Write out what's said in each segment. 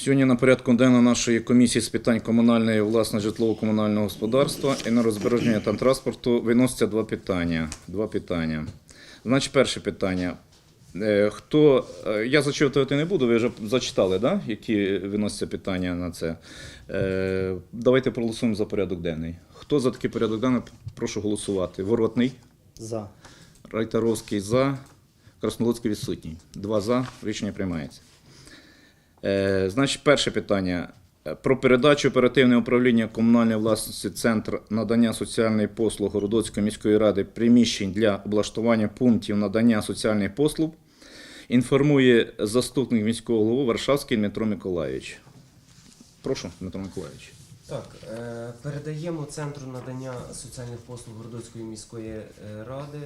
Сьогодні на порядку денного нашої комісії з питань комунальної власне житлово-комунального господарства, енергозбереження та транспорту виносяться два питання. Два питання. Значить, перше питання. Е, Хто е, я зачитувати не буду, ви вже зачитали, да? які виносяться питання на це. Е, Давайте проголосуємо за порядок денний. Хто за такий порядок денний? Прошу голосувати. Воротний, За. Райтаровський за, Краснолуцький відсутній. Два за. Рішення приймається. Е, значить, перше питання. Е, Про передачу оперативного управління комунальної власності Центр надання соціальних послуг Городоцької міської ради приміщень для облаштування пунктів надання соціальних послуг інформує заступник міського голови Варшавський Дмитро Миколаївич. Прошу, Дмитро Миколаївич. Так, е, передаємо центру надання соціальних послуг Городоцької міської ради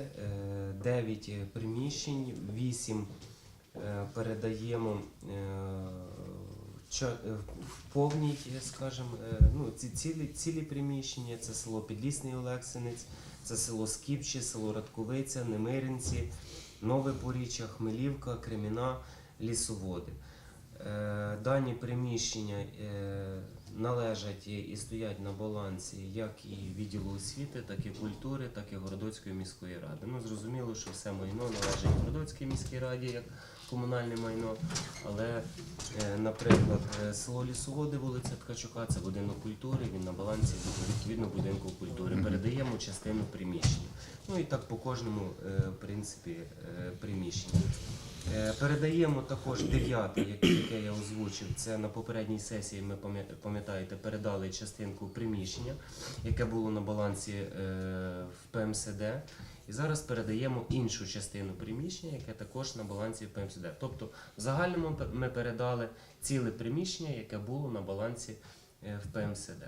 9 приміщень, 8 передаємо е, е, в повній, скажімо, е, ну, ці цілі, цілі приміщення, це село Підлісний Олексинець, це село Скіпче, село Радковиця, Немиринці, Нове Поріччя, Хмелівка, Креміна, Лісоводи. Е, Дані приміщення е, належать і стоять на балансі як і відділу освіти, так і культури, так і Городоцької міської ради. Ну зрозуміло, що все майно належить Городоцькій міській раді як комунальне майно. Але, е, наприклад, е, село Лісоводи, вулиця Ткачука, це будинок культури. Він на балансі відповідно будинку культури. Передаємо частину приміщення. Ну і так по кожному е, в принципі приміщенню. Передаємо також дев'яте, яке я озвучив. Це на попередній сесії. Ми пам'ятаєте, передали частинку приміщення, яке було на балансі в ПМСД. І зараз передаємо іншу частину приміщення, яке також на балансі в ПМСД. Тобто, в загальному ми передали ціле приміщення, яке було на балансі е, в ПМСД.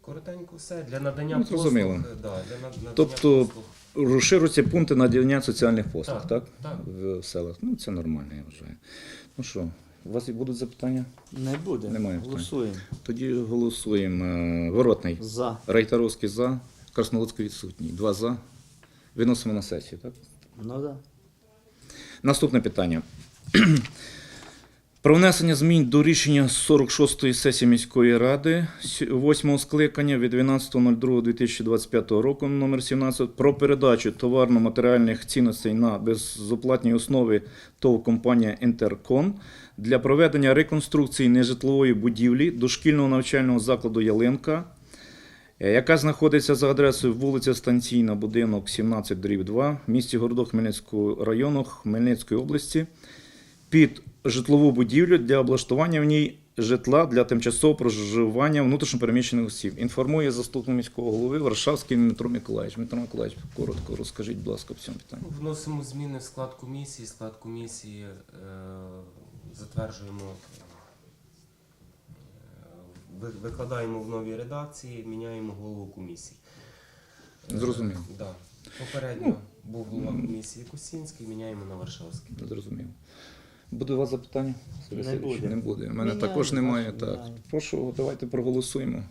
Коротенько все для надання Ну, послуг. е, Да, для надання Тобто послуг. Розширюються пункти надання соціальних послуг, так? Так, так. В селах. Ну, це нормально, я вважаю. Ну що, у вас будуть запитання? Не буде. Немає питань. Голосуємо. Тоді голосуємо. Е, Воротний. За. Райтаровський за, Краснолуцький відсутній. Два за. Виносимо на сесію, так? Ну да. Наступне питання. Про внесення змін до рішення 46-ї сесії міської ради 8 скликання від 12.02.2025 року номер 17 про передачу товарно-матеріальних цінностей на безоплатній основі ТОВ компанія Інтеркон для проведення реконструкції нежитлової будівлі дошкільного навчального закладу Ялинка яка знаходиться за адресою вулиця Станційна, будинок 17 дріб 2 в місті Городок Хмельницького району Хмельницької області під житлову будівлю для облаштування в ній житла для тимчасового проживання внутрішньопереміщених осіб. Інформує заступник міського голови Варшавський Дмитро Миколаївич. Дмитро Миколаївич, коротко розкажіть, будь ласка, по цьому питанню. Ну, Вносимо зміни в склад комісії. Склад комісії е, затверджуємо, е, викладаємо в новій редакції, міняємо голову комісії. Е, Зрозумів. Да. Попередньо був голова комісії Косінський, міняємо на Варшавський. Зрозуміло. Буде у вас запитання? Не буде. Не буде. У мене Міняємо, також немає. Так. міняємо. Прошу, давайте проголосуємо.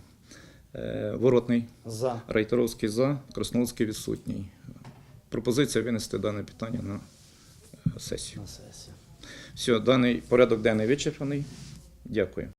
Е, Воротний. За. Райтеровський за, Красновський відсутній. Пропозиція винести дане питання на е, сесію. На сесію. Все, даний порядок денний вичерпаний. Дякую.